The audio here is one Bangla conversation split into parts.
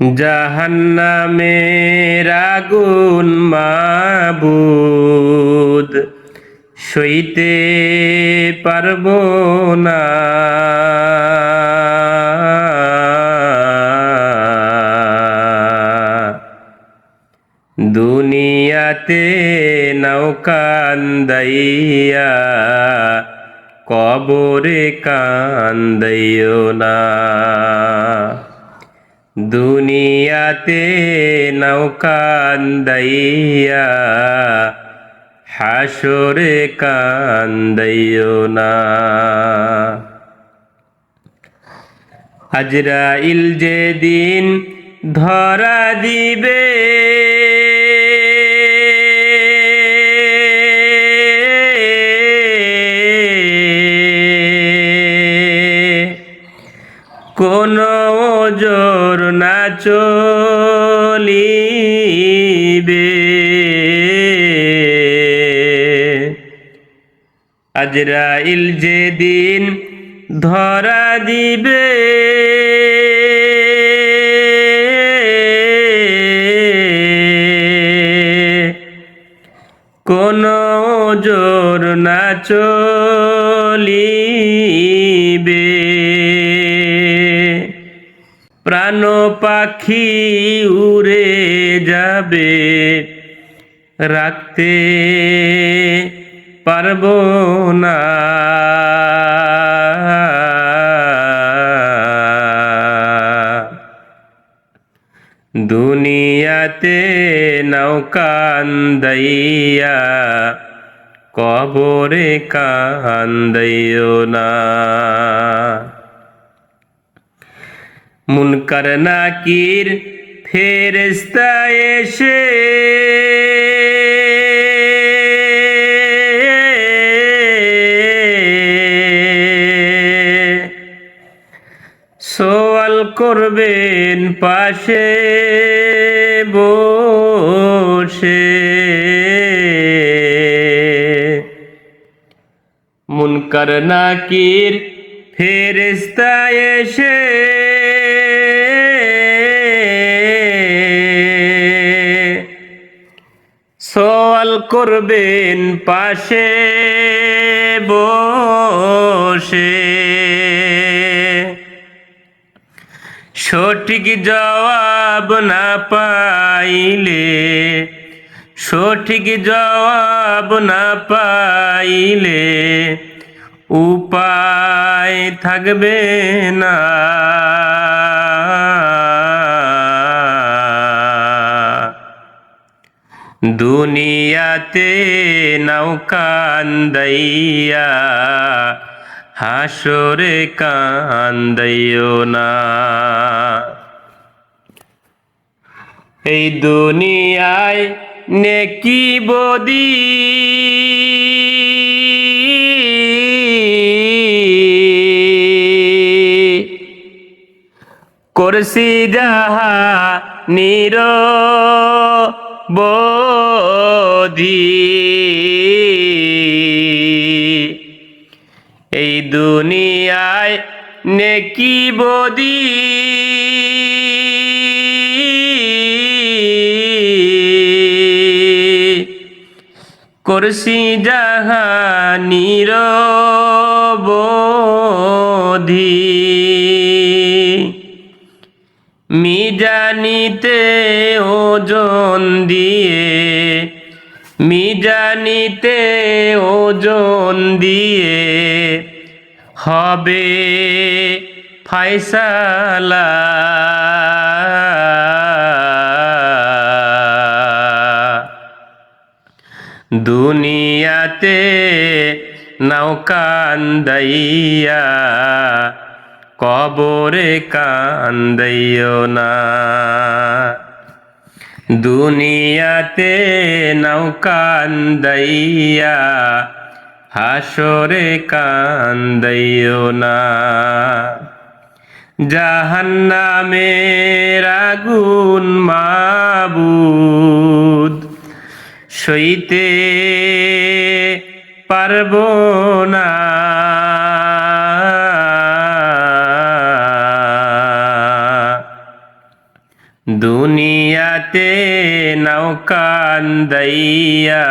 জাহান্নামের আগুন মাবুদ সইতে পারব না। দুনিয়াতে নৌকান্দাইয়া কবরে কান্দাইও না। দুনিয়াতে নৌকান্দাইয়া হাসরে কান্দাইও না। আজরাইল যেদিন ধরা দিবে কোন চলিবে। আজরাইল যেদিন ধরা দিবে কোন জোর না চলিবে। প্রাণ পাখি উড়ে যাবে। রাখতে পারব না। দুনিয়াতে নৌকান্দাইয়া কবরে কান্দাইও না। মুনকার নাকির ফেরেস্তা এসে। সোয়াল করবেন পাশে বসে। মুনকার নাকির ফেরেস্তা এসে। করবেন পাশে বসে। সঠিক জবাব না পাইলে সঠিক জবাব না পাইলে উপায় থাকবে না। দুনিয়াতে নৌকান্দাইয়া হাসরে কান্দাইও না। এই দুনিয়ায় নেকি বদি করছি যাহা নির বধি। এই দুনিয়ায় নেকি বদি করছি যাহা নিরবধি মিজানিতে ওজন দিয়ে মিজানিতে ওজন দিয়ে হবে ফাইসালা দুনিয়াতে নৌকান্দাইয়া কবরে কান্দাইও না। দুনিয়াতে নৌকান্দাইয়া হাসরে কান্দাইও না। জাহান্নামের আগুন মাবুদ সইতে পারব না। দুনিয়াতে নাও কান্দাইয়া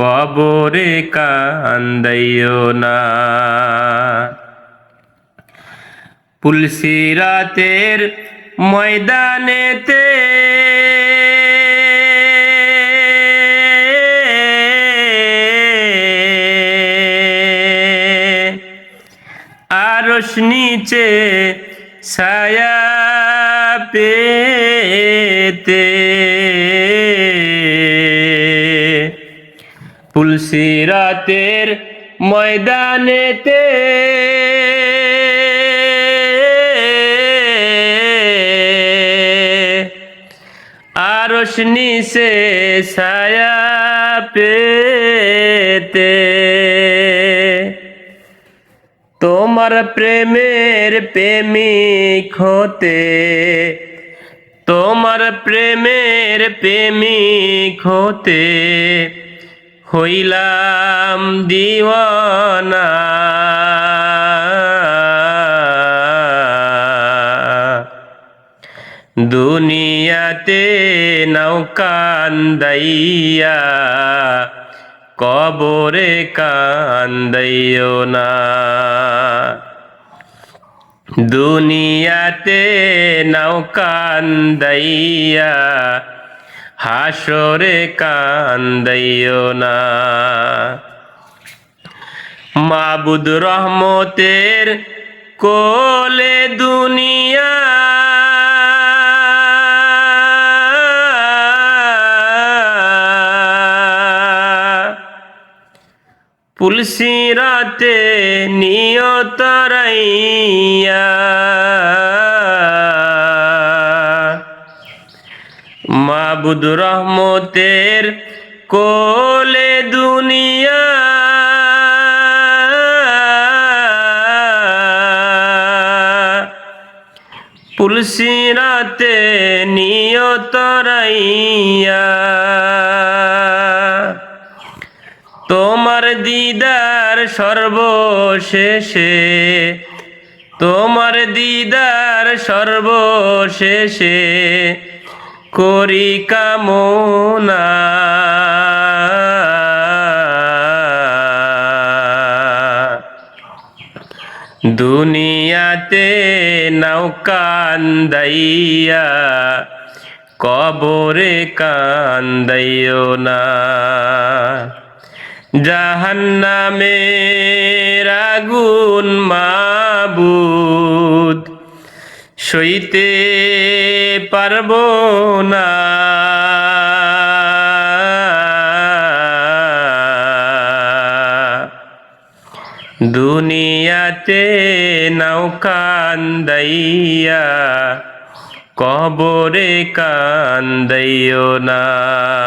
কবরে কান্দাইও না। পুলসিরাতের ময়দানেতে আরশ নিচে ছায়া পেতে পুলসিরাতের ময়দানেতে আরশ নিচে ছায়া পেতে। তোমার প্রেমের প্রেমিক হতে তোমার প্রেমের প্রেমিক হতে হইলাম দিওয়ানা। দুনিয়াতে নৌকান্দাইয়া কবরে কান্দাইও না। দুনিয়াতে নৌকান্দাইয়া হাসরে কান্দাইও না। মাবুদ রহমতের কোলে দুনিয়া পুলসিরাতে নিয়ত রাইয়া। মাবুদ রহমতের কোলে দুনিয়া। পুলসিরাতে নিয়ত রাইয়া তোমার দিদার সর্বশেষে তোমার দিদার সর্বশেষে করি কামনা। দুনিয়াতে নৌকান্দাইয়া কবরে কান্দাইও না। জাহান্নামের আগুন মাবুদ। সইতে পারব না। দুনিয়াতে নৌকান্দাইয়া কবরে কান্দাইও না।